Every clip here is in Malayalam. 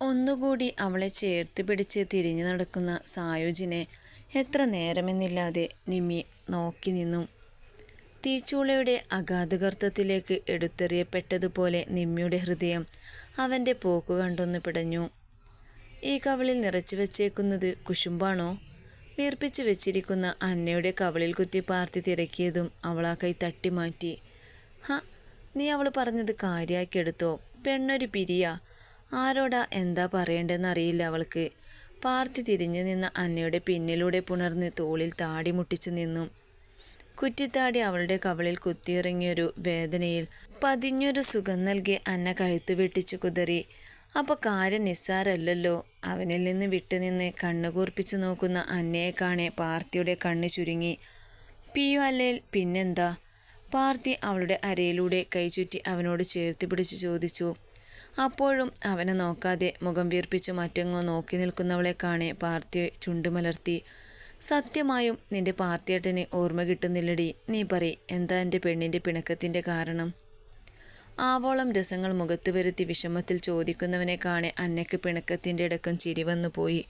ഒന്നുകൂടി അവളെ ചേർത്ത് പിടിച്ച് തിരിഞ്ഞു നടക്കുന്ന സായുജിനെ എത്ര നേരമെന്നില്ലാതെ നിമ്മി നോക്കി നിന്നു. തീച്ചൂളയുടെ അഗാധഗർത്തത്തിലേക്ക് എടുത്തെറിയപ്പെട്ടതുപോലെ നിമ്മിയുടെ ഹൃദയം അവന്റെ പോക്ക് കണ്ടൊന്ന് പിടഞ്ഞു. ഈ കവളിൽ നിറച്ചു വച്ചേക്കുന്നത് കുശുമ്പാണോ? വീർപ്പിച്ചു വെച്ചിരിക്കുന്ന അന്നയുടെ കവളിൽ കുത്തി പാർത്തി തിരക്കിയതും അവളാ കൈ തട്ടിമാറ്റി. ഹ നീ അവൾ പറഞ്ഞത് കാര്യാക്കിയെടുത്തോ. പെണ്ണൊരു പിരിയ. ആരോടാ എന്താ പറയേണ്ടതെന്ന് അറിയില്ല അവൾക്ക്. പാർത്തി തിരിഞ്ഞു നിന്ന അന്നയുടെ പിന്നിലൂടെ പുണർന്ന് തോളിൽ താടി മുട്ടിച്ചു നിന്നു. കുറ്റിത്താടി അവളുടെ കവളിൽ കുത്തിയിറങ്ങിയൊരു വേദനയിൽ പതിഞ്ഞൊരു സുഖം നൽകി അന്ന കഴുത്തു വെട്ടിച്ചു കുതറി. അപ്പോൾ കാര്യം നിസ്സാരല്ലല്ലോ. അവനിൽ നിന്ന് വിട്ടുനിന്ന് കണ്ണു കൂർപ്പിച്ചു നോക്കുന്ന അന്നയെ കാണെ പാർത്തിയുടെ കണ്ണ് ചുരുങ്ങി. പിയു അല്ലേൽ പിന്നെന്താ? പാർത്തി അവളുടെ അരയിലൂടെ കൈചുറ്റി അവനോട് ചേർത്ത് പിടിച്ച് ചോദിച്ചു. അപ്പോഴും അവനെ നോക്കാതെ മുഖം വീർപ്പിച്ച് മറ്റെങ്ങോ നോക്കി നിൽക്കുന്നവളെ കാണെ പാർത്തി ചുണ്ടുമലർത്തി. സത്യമായും നിന്റെ പാർത്തിയേട്ടന് ഓർമ്മ കിട്ടുന്നില്ലടി. നീ പറ എന്താ എന്റെ പെണ്ണിന്റെ പിണക്കത്തിന്റെ കാരണം? ആവോളം രസങ്ങൾ മുഖത്ത് വരുത്തി വിഷമത്തിൽ ചോദിക്കുന്നവനെ കാണെ അന്നയ്ക്ക് പിണക്കത്തിന്റെ ഇടക്കം ചിരി വന്നു പോയി.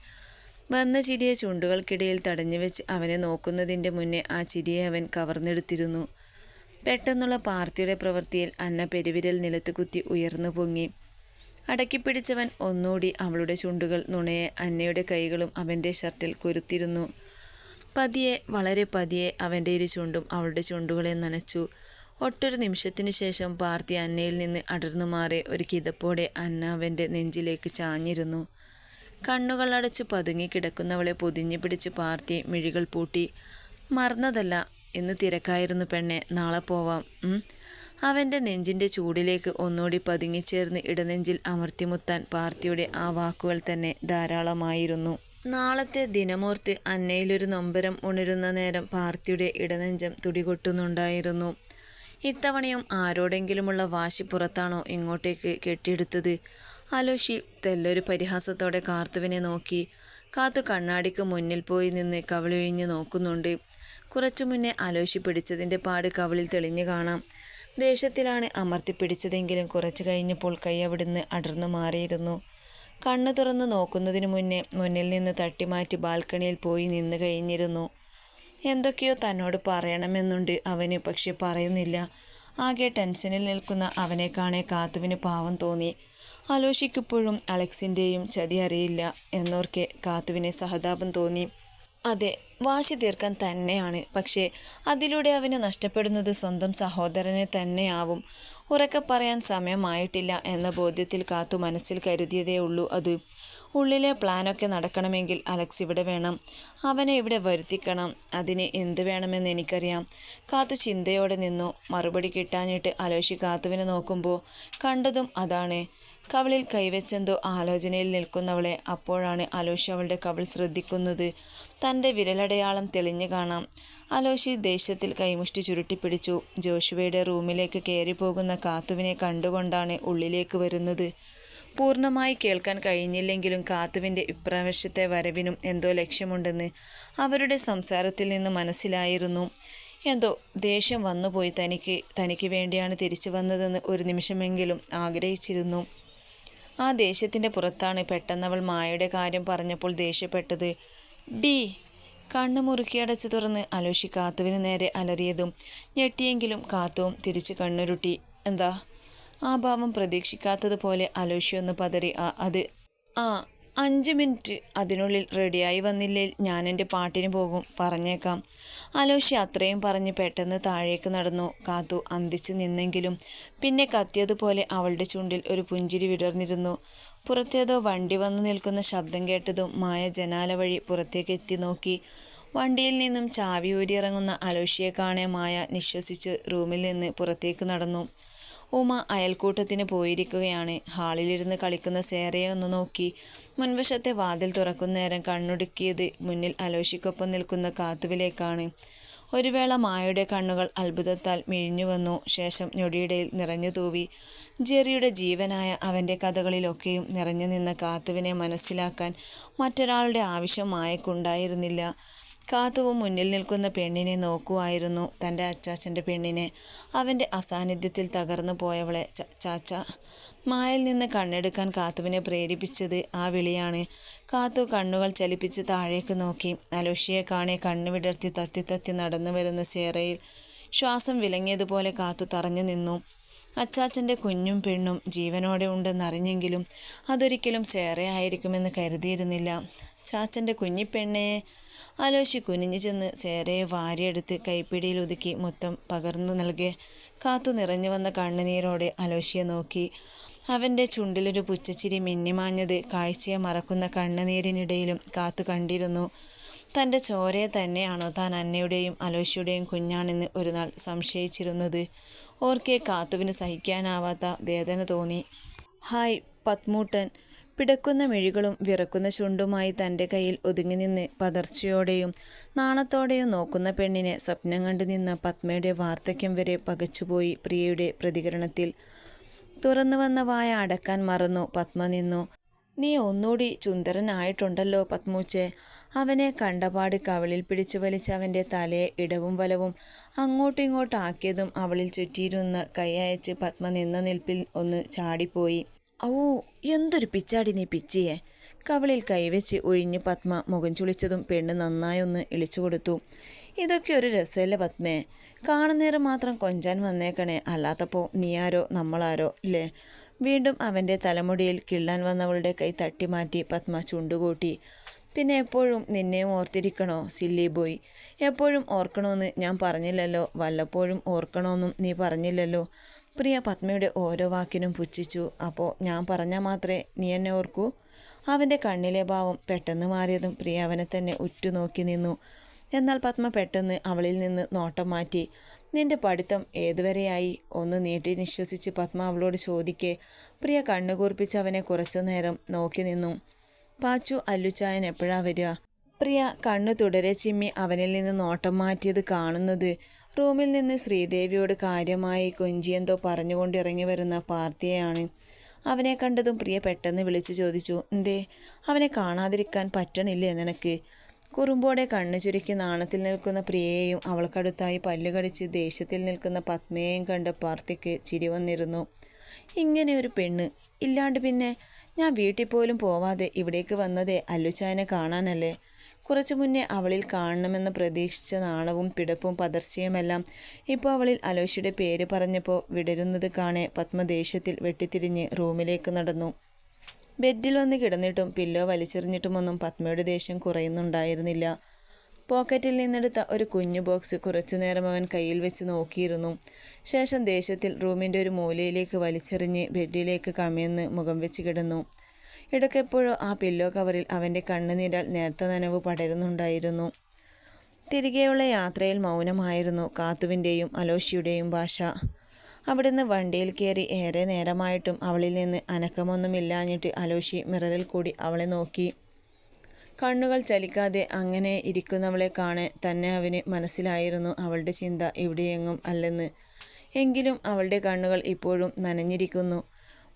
വന്ന ചിരിയെ ചുണ്ടുകൾക്കിടയിൽ തടഞ്ഞു വെച്ച് അവനെ നോക്കുന്നതിന്റെ മുന്നേ ആ ചിരിയെ അവൻ കവർന്നെടുത്തിരുന്നു. പെട്ടെന്നുള്ള പാർത്തിയുടെ പ്രവൃത്തിയിൽ അന്ന പെരുവിരൽ നിലത്ത് കുത്തി ഉയർന്നു പൊങ്ങി. അടക്കിപ്പിടിച്ചവൻ ഒന്നുകൂടി അവളുടെ ചുണ്ടുകൾ നുണയെ അന്നയുടെ കൈകളും അവന്റെ ഷർട്ടിൽ കുരുത്തിരുന്നു. പതിയെ വളരെ പതിയെ അവന്റെ ഇരു ചുണ്ടും അവളുടെ ചുണ്ടുകളെ നനച്ചു. ഒട്ടൊരു നിമിഷത്തിനു ശേഷം പാർത്തി അന്നയിൽ നിന്ന് അടർന്നു മാറി ഒരു കിതപ്പോടെ അന്ന അവന്റെ നെഞ്ചിലേക്ക് ചാഞ്ഞിരുന്നു. കണ്ണുകളടച്ച് പതുങ്ങി കിടക്കുന്നവളെ പൊതിഞ്ഞു പിടിച്ച് പാർത്തി മിഴികൾ പൂട്ടി. മറന്നതല്ല എന്ന് തിരക്കായിരുന്നു പെണ്ണെ നാളെ പോവാം അവന്റെ നെഞ്ചിന്റെ ചൂടിലേക്ക് ഒന്നുകൂടി പതുങ്ങിച്ചേർന്ന് ഇടനെഞ്ചിൽ അമർത്തിമുത്താൻ പാർത്തിയുടെ ആ വാക്കുകൾ തന്നെ ധാരാളമായിരുന്നു. നാളത്തെ ദിനമോർത്ത് അന്നയിലൊരു നൊമ്പരം ഉണരുന്ന നേരം പാർത്തിയുടെ ഇടനെഞ്ചം തുടികൊട്ടുന്നുണ്ടായിരുന്നു. ഇത്തവണയും ആരോടെങ്കിലുമുള്ള വാശി പുറത്താണോ ഇങ്ങോട്ടേക്ക് കെട്ടിയെടുത്തത്? അലോഷി തെല്ലൊരു പരിഹാസത്തോടെ കാർത്തുവിനെ നോക്കി. കാത്തു കണ്ണാടിക്ക് മുന്നിൽ പോയി നിന്ന് കവിളിഴിഞ്ഞ് നോക്കുന്നുണ്ട്. കുറച്ചു മുന്നേ അലോഷി പിടിച്ചതിന്റെ പാട് കവിളിൽ തെളിഞ്ഞു കാണാം. ദേഷ്യത്തിലാണ് അമർത്തിപ്പിടിച്ചതെങ്കിലും കുറച്ചു കഴിഞ്ഞപ്പോൾ കൈ അവിടുന്ന് അടർന്നു മാറിയിരുന്നു. കണ്ണു തുറന്ന് നോക്കുന്നതിന് മുന്നേ മുന്നിൽ നിന്ന് തട്ടിമാറ്റി ബാൽക്കണിയിൽ പോയി നിന്ന് കഴിഞ്ഞിരുന്നു. എന്തൊക്കെയോ തന്നോട് പറയണമെന്നുണ്ട്. അവന് പക്ഷെ പറയുന്നില്ല. ആകെ ടെൻഷനിൽ നിൽക്കുന്ന അവനെ കാണെ കാത്തുവിന് പാവം തോന്നി. ആലോചിക്കപ്പോഴും അലക്സിന്റെയും ചതി അറിയില്ല എന്നോർക്കെ കാത്തുവിനെ സഹതാപം തോന്നി. അതെ വാശി തീർക്കാൻ തന്നെയാണ്. പക്ഷേ അതിലൂടെ അവന് നഷ്ടപ്പെടുന്നത് സ്വന്തം സഹോദരനെ തന്നെയാവും. ഉറക്കെ പറയാൻ സമയമായിട്ടില്ല എന്ന ബോധ്യത്തിൽ കാത്തു മനസ്സിൽ കരുതിയതേ ഉള്ളൂ അത്. ഉള്ളിലെ പ്ലാനൊക്കെ നടക്കണമെങ്കിൽ അലക്സ് ഇവിടെ വേണം. അവനെ ഇവിടെ വരുത്തിക്കണം. അതിന് എന്ത് വേണമെന്ന് എനിക്കറിയാം. കാത്തു ചിന്തയോടെ നിന്നു. മറുപടി കിട്ടാഞ്ഞിട്ട് അലോഷി കാത്തുവിനെ നോക്കുമ്പോൾ കണ്ടതും അതാണ്. കവളിൽ കൈവച്ചെന്തോ ആലോചനയിൽ നിൽക്കുന്നവളെ അപ്പോഴാണ് അലോഷി അവളുടെ കവൾ ശ്രദ്ധിക്കുന്നത്. തന്റെ വിരലടയാളം തെളിഞ്ഞു കാണാം. അലോഷി ദേഷ്യത്തിൽ കൈമുഷ്ടി ചുരുട്ടിപ്പിടിച്ചു. ജോഷുവയുടെ റൂമിലേക്ക് കയറിപ്പോകുന്ന കാത്തുവിനെ കണ്ടുകൊണ്ടാണ് ഉള്ളിലേക്ക് വരുന്നത്. പൂർണമായി കേൾക്കാൻ കഴിഞ്ഞില്ലെങ്കിലും കാത്തുവിന്റെ ഇപ്രാവശ്യത്തെ വരവിനും എന്തോ ലക്ഷ്യമുണ്ടെന്ന് അവരുടെ സംസാരത്തിൽ നിന്ന് മനസ്സിലായിരുന്നു. എന്തോ ദേഷ്യം വന്നുപോയി തനിക്ക്. തനിക്ക് വേണ്ടിയാണ് തിരിച്ചു വന്നതെന്ന് ഒരു നിമിഷമെങ്കിലും ആഗ്രഹിച്ചിരുന്നു. ആ ദേഷ്യത്തിന്റെ പുറത്താണ് പെട്ടെന്നവൾ മായയുടെ കാര്യം പറഞ്ഞപ്പോൾ ദേഷ്യപ്പെട്ടത്. ഡി. കണ്ണു മുറുക്കിയടച്ച് തുറന്ന് അലോഷി കാത്തുവിന് നേരെ അലറിയതും ഞെട്ടിയെങ്കിലും കാത്തുവും തിരിച്ച് കണ്ണുരുട്ടി. എന്താ? ആ ഭാവം പ്രതീക്ഷിക്കാത്തതുപോലെ അലോഷി ഒന്ന് പതറി ആ അത് ആ അഞ്ച് മിനിറ്റ് അതിനുള്ളിൽ റെഡിയായി വന്നില്ലേ ഞാൻ എന്റെ പാട്ടിന് പോകും പറഞ്ഞേക്കാം. അലോഷി അത്രയും പറഞ്ഞ് പെട്ടെന്ന് താഴേക്ക് നടന്നു. കാത്തു അന്തിച്ച് നിന്നെങ്കിലും പിന്നെ കത്തിയതുപോലെ അവളുടെ ചുണ്ടിൽ ഒരു പുഞ്ചിരി വിടർന്നിരുന്നു. പുറത്തേതോ വണ്ടി വന്നു നിൽക്കുന്ന ശബ്ദം കേട്ടതും മായ ജനാല വഴി പുറത്തേക്ക് എത്തി നോക്കി. വണ്ടിയിൽ നിന്നും ചാവി ഊരിയിറങ്ങുന്ന അലോഷിയെ കാണേ മായ നിശ്വസിച്ച് റൂമിൽ നിന്ന് പുറത്തേക്ക് നടന്നു. ഉമ അയൽക്കൂട്ടത്തിന് പോയിരിക്കുകയാണ്. ഹാളിലിരുന്ന് കളിക്കുന്ന സേറയെ ഒന്ന് നോക്കി. മുൻവശത്തെ വാതിൽ തുറക്കുന്ന നേരം കണ്ണുടുക്കിയത് മുന്നിൽ അലോഷിക്കൊപ്പം നിൽക്കുന്ന കാത്തുവിലേക്കാണ്. ഒരു വേള മായയുടെ കണ്ണുകൾ അത്ഭുതത്താൽ മിഴിഞ്ഞു വന്നു. ശേഷം ഞൊടിയിടയിൽ നിറഞ്ഞു തൂവി. ജെറിയുടെ ജീവനായ അവന്റെ കഥകളിലൊക്കെയും നിറഞ്ഞു നിന്ന കാത്തുവിനെ മനസ്സിലാക്കാൻ മറ്റൊരാളുടെ ആവശ്യം മായക്കുണ്ടായിരുന്നില്ല. കാത്തുവും മുന്നിൽ നിൽക്കുന്ന പെണ്ണിനെ നോക്കുമായിരുന്നു തന്റെ അച്ചാച്ചന്റെ പെണ്ണിനെ. അവന്റെ അസാന്നിധ്യത്തിൽ തകർന്നു പോയവളെ ചാച്ച. മായയിൽ നിന്ന് കണ്ണെടുക്കാൻ കാത്തുവിനെ പ്രേരിപ്പിച്ചത് ആ വിളിയാണ്. കാത്തു കണ്ണുകൾ ചലിപ്പിച്ച് താഴേക്ക് നോക്കി. അലോഷിയെ കാണെ കണ്ണു വിടർത്തി തത്തി തത്തി നടന്നു വരുന്ന സേറയിൽ ശ്വാസം വിലങ്ങിയതുപോലെ കാത്തു തറഞ്ഞു നിന്നു. അച്ചാച്ചന്റെ കുഞ്ഞും പെണ്ണും ജീവനോടെ ഉണ്ടെന്നറിഞ്ഞെങ്കിലും അതൊരിക്കലും സേറയായിരിക്കുമെന്ന് കരുതിയിരുന്നില്ല. ചാച്ചന്റെ കുഞ്ഞിപ്പെണ്ണെ ആലോചി കുനിഞ്ഞു ചെന്ന് സേരയെ വാരിയെടുത്ത് കൈപ്പിടിയിൽ ഒതുക്കി മൊത്തം പകർന്നു നൽകി. കാത്തു നിറഞ്ഞു വന്ന കണ്ണുനീരോടെ അലോഷിയെ നോക്കി. അവന്റെ ചുണ്ടിലൊരു പുച്ചച്ചിരി മിന്നിമാഞ്ഞത് കാഴ്ചയെ മറക്കുന്ന കണ്ണുനീരിനിടയിലും കാത്തു കണ്ടിരുന്നു. തന്റെ ചോരയെ തന്നെയാണോ താൻ അന്നയുടെയും അലോഷിയുടെയും കുഞ്ഞാണെന്ന് ഒരു നാൾ സംശയിച്ചിരുന്നത്. ഓർക്കെ കാത്തുവിന് സഹിക്കാനാവാത്ത വേദന തോന്നി. ഹായ് പത്മൂട്ടൻ. പിടക്കുന്ന മിഴികളും വിറക്കുന്ന ചുണ്ടുമായി തന്റെ കയ്യിൽ ഒതുങ്ങി നിന്ന് പതർച്ചയോടെയും നാണത്തോടെയും നോക്കുന്ന പെണ്ണിനെ സ്വപ്നം കണ്ടു നിന്ന പത്മയുടെ വാർദ്ധക്യം വരെ പകച്ചുപോയി പ്രിയയുടെ പ്രതികരണത്തിൽ. തുറന്നു വന്ന വായ അടക്കാൻ മറന്നു പത്മ നിന്നു. നീ ഒന്നുകൂടി ചുന്ദരനായിട്ടുണ്ടല്ലോ പത്മൂച്ചെ. അവനെ കണ്ടപാട് കവളിൽ പിടിച്ചു വലിച്ച് അവന്റെ തലയെ ഇടവും വലവും അങ്ങോട്ടും ഇങ്ങോട്ടാക്കിയതും അവളിൽ ചുറ്റിയിരുന്ന കൈ അയച്ച് പത്മ നിന്ന നിൽപ്പിൽ ഒന്ന് ചാടിപ്പോയി. ഓ എന്തൊരു പിച്ചാടി നീ പിച്ചിയെ. കവളിൽ കൈവച്ച് ഒഴിഞ്ഞ് പത്മ മുഖം ചുളിച്ചതും പെണ്ണ് നന്നായൊന്ന് ഇളിച്ചു കൊടുത്തു. ഇതൊക്കെ ഒരു രസമല്ലേ പത്മേ. കാണുന്നേരം മാത്രം കൊഞ്ചാൻ വന്നേക്കണേ. അല്ലാത്തപ്പോൾ നീയാരോ നമ്മളാരോ ഇല്ലേ വീണ്ടും അവന്റെ തലമുടിയിൽ കിള്ളാൻ വന്നവളുടെ കൈ തട്ടിമാറ്റി പത്മ ചുണ്ടുകൂട്ടി. പിന്നെ എപ്പോഴും നിന്നെയും ഓർത്തിരിക്കണോ സില്ലി ബോയ്? എപ്പോഴും ഓർക്കണമെന്ന് ഞാൻ പറഞ്ഞില്ലല്ലോ. വല്ലപ്പോഴും ഓർക്കണമെന്നും നീ പറഞ്ഞില്ലല്ലോ. പ്രിയ പത്മയുടെ ഓരോ വാക്കിനും പുച്ഛിച്ചു. അപ്പോൾ ഞാൻ പറഞ്ഞാൽ മാത്രമേ നീ എന്നെ ഓർക്കൂ. അവന്റെ കണ്ണിലെ ഭാവം പെട്ടെന്ന് മാറിയതും പ്രിയ അവനെ തന്നെ ഉറ്റുനോക്കി നിന്നു. എന്നാൽ പത്മ പെട്ടെന്ന് അവളിൽ നിന്ന് നോട്ടം മാറ്റി. നിന്റെ പഠിത്തം ഏതുവരെയായി? ഒന്ന് നീട്ടി നിശ്വസിച്ച് പത്മ അവളോട് ചോദിക്കെ പ്രിയ കണ്ണുകൂർപ്പിച്ച് അവനെ കുറച്ചു നേരം നോക്കി നിന്നു. പാച്ചു അല്ലുച്ചായൻ എപ്പോഴാ വരിക? പ്രിയ കണ്ണു തുടരെ ചിമ്മി അവനിൽ നിന്ന് നോട്ടം മാറ്റിയത് കാണുന്നത്. റൂമിൽ നിന്ന് ശ്രീദേവിയോട് കാര്യമായി കൊഞ്ചിയെന്തോ പറഞ്ഞുകൊണ്ട് ഇറങ്ങി വരുന്ന പാർത്തിയെയാണ് അവനെ കണ്ടതും പ്രിയ പെട്ടെന്ന് വിളിച്ചു ചോദിച്ചു എന്തേ അവനെ കാണാതിരിക്കാൻ പറ്റണില്ലേ നിനക്ക് കുറുമ്പോടെ കണ്ണു ചുരുക്കി നാണത്തിൽ നിൽക്കുന്ന പ്രിയയെയും അവൾക്കടുത്തായി പല്ലുകടിച്ച് ദേഷ്യത്തിൽ നിൽക്കുന്ന പത്മയെയും കണ്ട പാർത്തിക്ക് ചിരി വന്നിരുന്നു. ഇങ്ങനെ ഒരു പെണ്ണ്. ഇല്ലാണ്ട് പിന്നെ ഞാൻ വീട്ടിൽ പോലും പോവാതെ ഇവിടേക്ക് വന്നതേ അല്ലുച്ചായനെ കാണാനല്ലേ? കുറച്ചു മുന്നേ അവളിൽ കാണണമെന്ന് പ്രതീക്ഷിച്ച നാണവും പിടപ്പും പതർച്ചയുമെല്ലാം ഇപ്പോൾ അവളിൽ അലോഷിയുടെ പേര് പറഞ്ഞപ്പോൾ വിടരുന്നത് കാണെ പത്മദേഷ്യത്തിൽ വെട്ടിത്തിരിഞ്ഞ് റൂമിലേക്ക് നടന്നു. ബെഡിൽ വന്ന് കിടന്നിട്ടും പില്ലോ വലിച്ചെറിഞ്ഞിട്ടുമൊന്നും പത്മയുടെ ദേഷ്യം കുറയുന്നുണ്ടായിരുന്നില്ല. പോക്കറ്റിൽ നിന്നെടുത്ത ഒരു കുഞ്ഞു ബോക്സ് കുറച്ചുനേരം അവൻ കയ്യിൽ വെച്ച് നോക്കിയിരുന്നു. ശേഷം ദേഷ്യത്തിൽ റൂമിന്റെ ഒരു മൂലയിലേക്ക് വലിച്ചെറിഞ്ഞ് ബെഡിലേക്ക് കമിയെന്ന് മുഖം വെച്ച് കിടന്നു. ഇടയ്ക്കെപ്പോഴോ ആ പില്ലോ കവറിൽ അവന്റെ കണ്ണുനീരാൽ നേർത്ത നനവ് പടരുന്നുണ്ടായിരുന്നു. തിരികെയുള്ള യാത്രയിൽ മൗനമായിരുന്നു കാത്തുവിന്റെയും അലോഷിയുടെയും ഭാഷ. അവിടുന്ന് വണ്ടിയിൽ കയറി ഏറെ നേരമായിട്ടും അവളിൽ നിന്ന് അനക്കമൊന്നുമില്ലാഞ്ഞിട്ട് അലോഷി മിററിൽ കൂടി അവളെ നോക്കി. കണ്ണുകൾ ചലിക്കാതെ അങ്ങനെ ഇരിക്കുന്നവളെ കാണെ തന്നെ അവന് മനസ്സിലായിരുന്നു അവളുടെ ചിന്ത ഇവിടെയെങ്ങും അല്ലെന്ന്. എങ്കിലും അവളുടെ കണ്ണുകൾ ഇപ്പോഴും നനഞ്ഞിരിക്കുന്നു.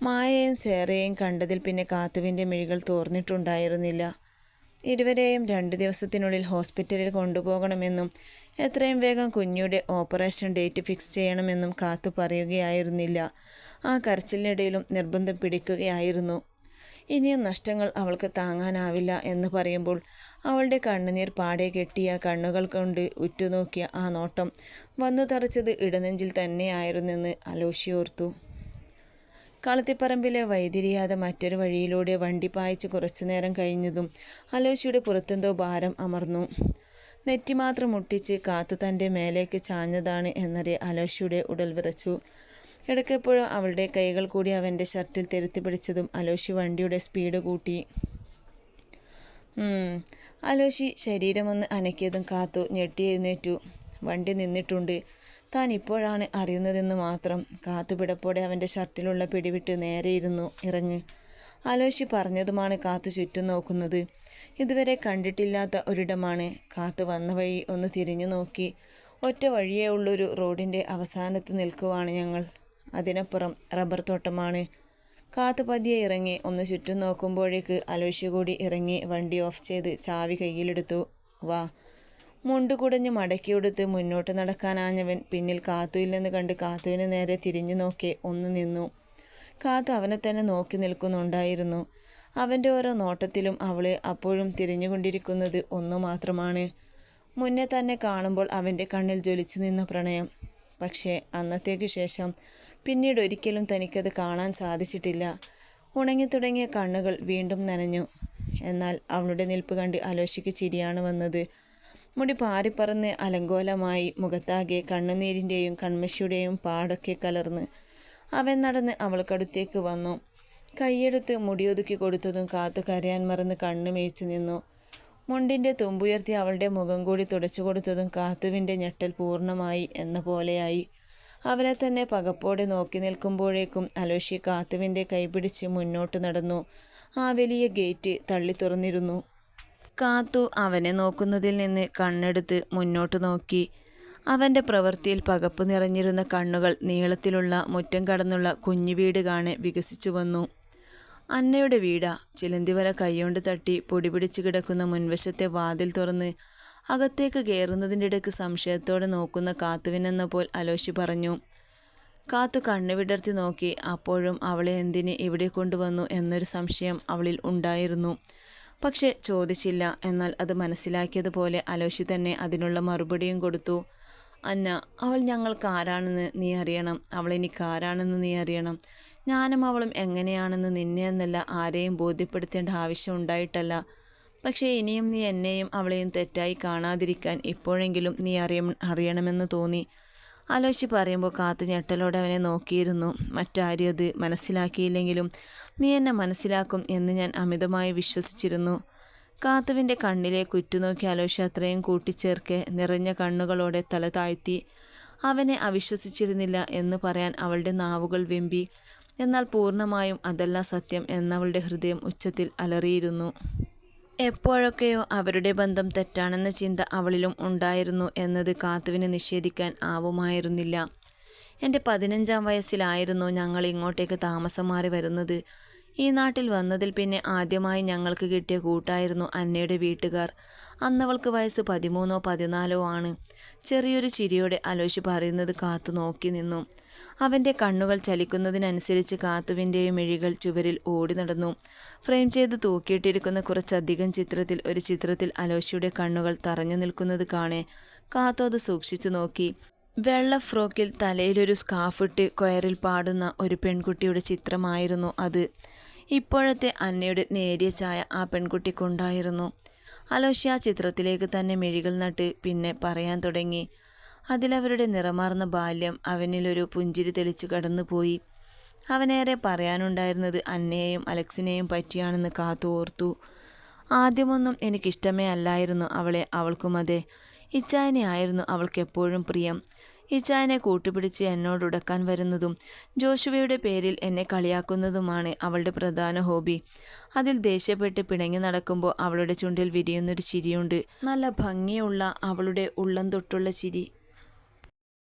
മായയും സേറയെയും കണ്ടതിൽ പിന്നെ കാത്തുവിന്റെ മിഴികൾ തോർന്നിട്ടുണ്ടായിരുന്നില്ല. ഇരുവരെയും രണ്ട് ദിവസത്തിനുള്ളിൽ ഹോസ്പിറ്റലിൽ കൊണ്ടുപോകണമെന്നും എത്രയും വേഗം കുഞ്ഞിയുടെ ഓപ്പറേഷൻ ഡേറ്റ് ഫിക്സ് ചെയ്യണമെന്നും കാത്തു പറയുകയായിരുന്നില്ല. ആ കരച്ചിലിനിടയിലും നിർബന്ധം പിടിക്കുകയായിരുന്നു. ഇനിയും നഷ്ടങ്ങൾ അവൾക്ക് താങ്ങാനാവില്ല എന്ന് പറയുമ്പോൾ അവളുടെ കണ്ണുനീർ പാടെ കെട്ടിയ കണ്ണുകൾ കൊണ്ട് ഉറ്റുനോക്കിയ ആ നോട്ടം വന്നു തറച്ചത് ഇടനെഞ്ചിൽ തന്നെയായിരുന്നെന്ന് അലോഷിയോർത്തു. കളത്തിപ്പറമ്പിലെ വൈതിരിയാതെ മറ്റൊരു വഴിയിലൂടെ വണ്ടി പായിച്ച് കുറച്ചു നേരം കഴിഞ്ഞതും അലോശിയുടെ പുറത്തെന്തോ ഭാരം അമർന്നു. നെറ്റി മാത്രം മുട്ടിച്ച് കാത്തു തന്റെ മേലേക്ക് ചാഞ്ഞതാണ് എന്നറിയ അലോശിയുടെ ഉടൽ വിറച്ചു. ഇടയ്ക്കെപ്പോഴും അവളുടെ കൈകൾ കൂടി അവന്റെ ഷർട്ടിൽ തെരുത്തി പിടിച്ചതും അലോശി വണ്ടിയുടെ സ്പീഡ് കൂട്ടി. അലോഷി ശരീരമൊന്ന് അനക്കിയതും കാത്തു ഞെട്ടി എഴുന്നേറ്റു. വണ്ടി നിന്നിട്ടുണ്ട്. താൻ ഇപ്പോഴാണ് അറിയുന്നതെന്ന് മാത്രം കാത്തുപിടപ്പോടെ അവന്റെ ഷർട്ടിലുള്ള പിടിവിട്ട് നേരെ ഇരുന്നു ഇറങ്ങ്. ആലോചി പറഞ്ഞതുമാണ് കാത്തു ചുറ്റും നോക്കുന്നത്. ഇതുവരെ കണ്ടിട്ടില്ലാത്ത ഒരിടമാണ്. കാത്തു വന്ന വഴി ഒന്ന് തിരിഞ്ഞു നോക്കി. ഒറ്റ വഴിയേ ഉള്ളൊരു റോഡിന്റെ അവസാനത്ത് നിൽക്കുവാണ് ഞങ്ങൾ. അതിനപ്പുറം റബ്ബർ തോട്ടമാണ്. കാത്തു പതിയെ ഇറങ്ങി ഒന്ന് ചുറ്റും നോക്കുമ്പോഴേക്ക് അലോഷ്യ കൂടി ഇറങ്ങി വണ്ടി ഓഫ് ചെയ്ത് ചാവി കയ്യിലെടുത്തു. വാ മുണ്ട് കുടഞ്ഞ് മടക്കിയെടുത്ത് മുന്നോട്ട് നടക്കാനാഞ്ഞവൻ പിന്നിൽ കാത്തുയില്ലെന്ന് കണ്ട് കാത്തുവിന് നേരെ തിരിഞ്ഞു നോക്കി ഒന്ന് നിന്നു. കാത്തു അവനെ തന്നെ നോക്കി നിൽക്കുന്നുണ്ടായിരുന്നു. അവന്റെ ഓരോ നോട്ടത്തിലും അവളെ അപ്പോഴും തിരിഞ്ഞുകൊണ്ടിരിക്കുന്നത് ഒന്നു മാത്രമാണ്. മുന്നേ തന്നെ കാണുമ്പോൾ അവന്റെ കണ്ണിൽ ജ്വലിച്ചു നിന്ന പ്രണയം. പക്ഷേ അന്നത്തേക്കു ശേഷം പിന്നീട് ഒരിക്കലും തനിക്കത് കാണാൻ സാധിച്ചിട്ടില്ല. ഉണങ്ങി തുടങ്ങിയ കണ്ണുകൾ വീണ്ടും നനഞ്ഞു. എന്നാൽ അവളുടെ നിൽപ്പ് കണ്ട് അലോഷിക്ക് ചിരിയാണ് വന്നത്. മുടി പാറിപ്പറന്ന് അലങ്കോലമായി മുഖത്താകെ കണ്ണുനീരിന്റെയും കൺമശിയുടെയും പാടൊക്കെ കലർന്ന് അവൻ നടന്ന് അവൾക്കടുത്തേക്ക് വന്നു. കൈയെടുത്ത് മുടിയൊതുക്കി കൊടുത്തതും കാത്തു കരയാൻ മറന്ന് കണ്ണു മേയിച്ചു നിന്നു. മുണ്ടിന്റെ തുമ്പുയർത്തി അവളുടെ മുഖം കൂടി തുടച്ചു കൊടുത്തതും കാത്തുവിന്റെ ഞെട്ടൽ പൂർണമായി എന്ന പോലെയായി. അവനെ തന്നെ പകപ്പോടെ നോക്കി നിൽക്കുമ്പോഴേക്കും അലോഷി കാത്തുവിന്റെ കൈപിടിച്ച് മുന്നോട്ട് നടന്നു. ആ വലിയ ഗേറ്റ് തള്ളി തുറന്നിരുന്നു. കാത്തു അവനെ നോക്കുന്നതിൽ നിന്ന് കണ്ണെടുത്ത് മുന്നോട്ട് നോക്കി. അവന്റെ പ്രവൃത്തിയിൽ പകപ്പ് നിറഞ്ഞിരുന്ന കണ്ണുകൾ നീളത്തിലുള്ള മുറ്റം കടന്നുള്ള കുഞ്ഞു വീട് കാണെ വികസിച്ചു വന്നു. അന്നയുടെ വീടാ. ചിലന്തിവല കൈകൊണ്ട് തട്ടി പൊടി പിടിച്ചു കിടക്കുന്ന മുൻവശത്തെ വാതിൽ തുറന്ന് അകത്തേക്ക് കയറുന്നതിന്റെ ഇടയ്ക്ക് സംശയത്തോടെ നോക്കുന്ന കാത്തുവിനെന്ന പോൽ അലോശി പറഞ്ഞു. കാത്തു കണ്ണു വിടർത്തി നോക്കി. അപ്പോഴും അവളെ എന്തിന് ഇവിടെ കൊണ്ടുവന്നു എന്നൊരു സംശയം അവളിൽ ഉണ്ടായിരുന്നു. പക്ഷെ ചോദിച്ചില്ല. എന്നാൽ അത് മനസ്സിലാക്കിയതുപോലെ അലോഷി തന്നെ അതിനുള്ള മറുപടിയും കൊടുത്തു. അന്ന അവൾ ഞങ്ങൾക്ക് ആരാണെന്ന് നീ അറിയണം. അവൾ എനിക്ക് ആരാണെന്ന് നീ അറിയണം. ഞാനും അവളും എങ്ങനെയാണെന്ന് നിന്നെ എന്നല്ല ആരെയും ബോധ്യപ്പെടുത്തേണ്ട ആവശ്യം ഉണ്ടായിട്ടല്ല. പക്ഷേ ഇനിയും നീ എന്നെയും അവളെയും തെറ്റായി കാണാതിരിക്കാൻ ഇപ്പോഴെങ്കിലും നീ അറിയ അറിയണമെന്ന് തോന്നി. ആലോചിച്ച് പറയുമ്പോൾ കാത്തു ഞെട്ടലോടെ അവനെ നോക്കിയിരുന്നു. മറ്റാരും അത് മനസ്സിലാക്കിയില്ലെങ്കിലും നീ എന്നെ മനസ്സിലാക്കും എന്ന് ഞാൻ അമിതമായി വിശ്വസിച്ചിരുന്നു. കാത്തുവിന്റെ കണ്ണിലെ കുറ്റുനോക്കി ആലോചിച്ച് അത്രയും കൂട്ടിച്ചേർക്കെ നിറഞ്ഞ കണ്ണുകളോടെ തല താഴ്ത്തി അവനെ അവിശ്വസിച്ചിരുന്നില്ല എന്ന് പറയാൻ അവളുടെ നാവുകൾ വെമ്പി. എന്നാൽ പൂർണമായും അതല്ല സത്യം എന്നവളുടെ ഹൃദയം ഉച്ചത്തിൽ അലറിയിരുന്നു. എപ്പോഴൊക്കെയോ അവരുടെ ബന്ധം തെറ്റാണെന്ന ചിന്ത അവളിലും ഉണ്ടായിരുന്നു എന്നത് കാത്തുവിനെ നിഷേധിക്കാൻ ആവുമായിരുന്നില്ല. എന്റെ പതിനഞ്ചാം വയസ്സിലായിരുന്നു ഞങ്ങൾ ഇങ്ങോട്ടേക്ക് താമസം മാറി വരുന്നത്. ഈ നാട്ടിൽ വന്നതിൽ പിന്നെ ആദ്യമായി ഞങ്ങൾക്ക് കിട്ടിയ കൂട്ടായിരുന്നു അന്നയുടെ വീട്ടുകാർ. അന്നവൾക്ക് വയസ്സ് പതിമൂന്നോ പതിനാലോ ആണ്. ചെറിയൊരു ചിരിയോടെ അലോശി പറയുന്നത് കാത്തു നോക്കി നിന്നു. അവന്റെ കണ്ണുകൾ ചലിക്കുന്നതിനനുസരിച്ച് കാത്തുവിന്റെയും മിഴികൾ ചുവരിൽ ഓടി നടന്നു. ഫ്രെയിം ചെയ്ത് തൂക്കിയിട്ടിരിക്കുന്ന കുറച്ചധികം ചിത്രത്തിൽ ഒരു ചിത്രത്തിൽ അലോശിയുടെ കണ്ണുകൾ തറഞ്ഞു നിൽക്കുന്നത് കാണെ കാത്തു അത് സൂക്ഷിച്ചു നോക്കി. വെള്ള ഫ്രോക്കിൽ തലയിലൊരു സ്കാഫിട്ട് കൊയറിൽ പാടുന്ന ഒരു പെൺകുട്ടിയുടെ ചിത്രമായിരുന്നു അത്. ഇപ്പോഴത്തെ അന്നയുടെ നേരിയ ചായ ആ പെൺകുട്ടിക്കുണ്ടായിരുന്നു. അലോഷി ആ ചിത്രത്തിലേക്ക് തന്നെ മിഴികൾ നട്ട് പിന്നെ പറയാൻ തുടങ്ങി. അതിലവരുടെ നിറമാർന്ന ബാല്യം അവനിലൊരു പുഞ്ചിരി തെളിച്ചു കടന്നുപോയി. അവനേറെ പറയാനുണ്ടായിരുന്നത് അന്നയെയും അലക്സിനെയും പറ്റിയാണെന്ന് കാത്തു ഓർത്തു ആദ്യമൊന്നും എനിക്കിഷ്ടമേ അല്ലായിരുന്നു അവളെ അവൾക്കും അതെ. ഇച്ചായനെ ആയിരുന്നു അവൾക്ക് എപ്പോഴും പ്രിയം. ഇച്ചായനെ കൂട്ടുപിടിച്ച് എന്നോട് ഉടക്കാൻ വരുന്നതും ജോഷുവയുടെ പേരിൽ എന്നെ കളിയാക്കുന്നതുമാണ് അവളുടെ പ്രധാന ഹോബി. അതിൽ ദേഷ്യപ്പെട്ട് പിണങ്ങി നടക്കുമ്പോൾ അവളുടെ ചുണ്ടിൽ വിരിയുന്നൊരു ചിരിയുണ്ട്. നല്ല ഭംഗിയുള്ള അവളുടെ ഉള്ളം തൊട്ടുള്ള ചിരി.